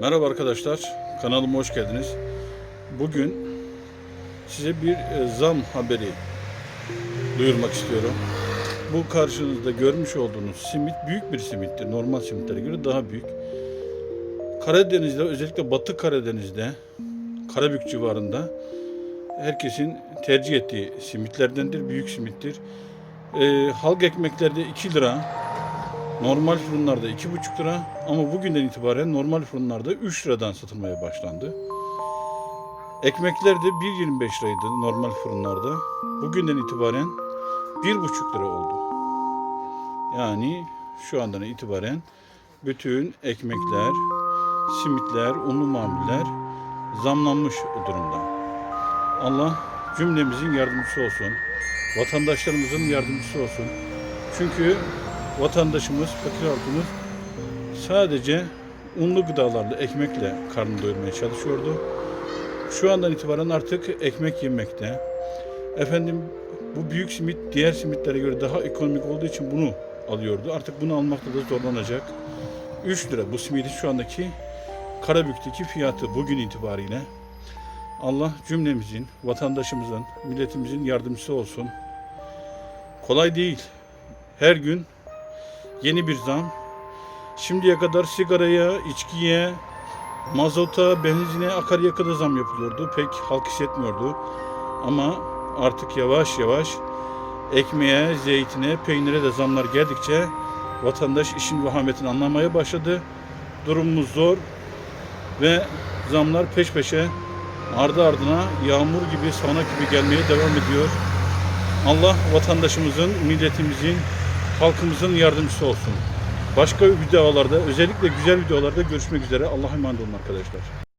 Merhaba arkadaşlar, kanalıma hoş geldiniz. Bugün size bir e, zam haberi duyurmak istiyorum. Bu karşınızda görmüş olduğunuz simit büyük bir simittir. Normal simitlere göre daha büyük. Karadeniz'de özellikle Batı Karadeniz'de Karabük civarında herkesin tercih ettiği simitlerdendir. Büyük simittir. E, halk ekmeklerde 2 lira, Normal fırınlarda 2,5 lira ama bugünden itibaren normal fırınlarda 3 liradan satılmaya başlandı. Ekmekler de 1,25 liraydı normal fırınlarda. Bugünden itibaren 1,5 lira oldu. Yani şu andan itibaren bütün ekmekler, simitler, unlu mamuller zamlanmış durumda. Allah cümlemizin yardımcısı olsun. Vatandaşlarımızın yardımcısı olsun. Çünkü vatandaşımız, fakir halkımız sadece unlu gıdalarla, ekmekle karnını doyurmaya çalışıyordu. Şu andan itibaren artık ekmek yemekte. Efendim bu büyük simit diğer simitlere göre daha ekonomik olduğu için bunu alıyordu. Artık bunu almakta da zorlanacak. 3 lira bu simidin şu andaki Karabük'teki fiyatı bugün itibariyle. Allah cümlemizin, vatandaşımızın, milletimizin yardımcısı olsun. Kolay değil. Her gün yeni bir zam. Şimdiye kadar sigaraya, içkiye, mazota, benzine, akaryakıta zam yapılıyordu. Pek halk hissetmiyordu. Ama artık yavaş yavaş ekmeğe, zeytine, peynire de zamlar geldikçe vatandaş işin vahametini anlamaya başladı. Durumumuz zor ve zamlar peş peşe ardı ardına yağmur gibi, sağanak gibi gelmeye devam ediyor. Allah vatandaşımızın, milletimizin, halkımızın yardımcısı olsun. Başka videolarda, özellikle güzel videolarda görüşmek üzere. Allah'a emanet olun arkadaşlar.